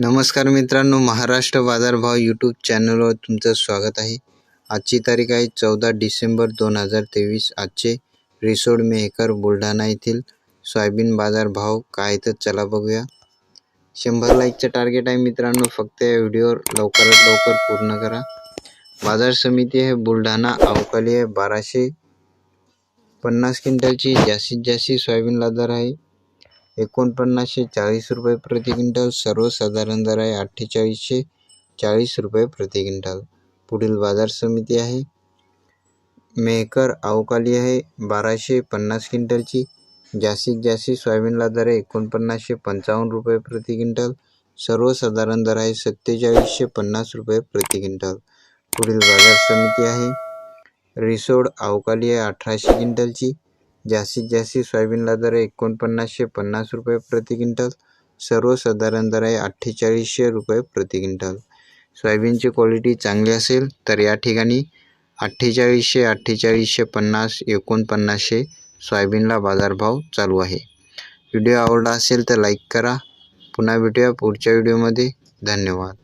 नमस्कार मित्रांनो महाराष्ट्र बाजारभाव यूट्यूब चॅनलवर तुमचं स्वागत आहे. आजची तारीख आहे चौदा डिसेंबर दोन हजार तेवीस. आजचे रिसोड मेहकर बुलढाणा येथील सोयाबीन बाजारभाव काय तर चला बघूया. शंभर लाईकचं टार्गेट आहे मित्रांनो फक्त या व्हिडिओवर लवकरात लवकर पूर्ण करा. बाजार समिती आहे बुलढाणा अवकाली आहे बाराशे पन्नास क्विंटलची. जास्तीत जास्त सोयाबीनला दर आहे एकोणपन्नासशे चाळीस रुपये प्रति क्विंटल सर्वसाधारण दर आहे अठ्ठेचाळीसशे चाळीस रुपये प्रति क्विंटल. पुढील बाजार समिती आहे. मेहकर अवकाली आहे. बाराशे पन्नास क्विंटलची जास्तीत जास्त सोयाबीनला दर आहे एकोणपन्नासशे पंचावन्न रुपये प्रति क्विंटल सर्वसाधारण दर आहे सत्तेचाळीसशे पन्नास रुपये प्रति क्विंटल. पुढील बाजार समिती आहे. रिसोड अवकाली आहे अठराशे क्विंटलची. जास्तीत जास्त सोयाबीनला दर आहे एकोणपन्नासशे पन्नास रुपये प्रति क्विंटल सर्वसाधारण दर आहे अठ्ठेचाळीसशे रुपये प्रति क्विंटल. सोयाबीनची क्वालिटी चांगली असेल तर या ठिकाणी अठ्ठेचाळीसशे अठ्ठेचाळीसशे पन्नास एकोणपन्नासशे सोयाबीनला बाजारभाव चालू आहे. व्हिडिओ आवडला असेल तर लाईक करा. पुन्हा भेटूया पुढच्या व्हिडिओमध्ये धन्यवाद.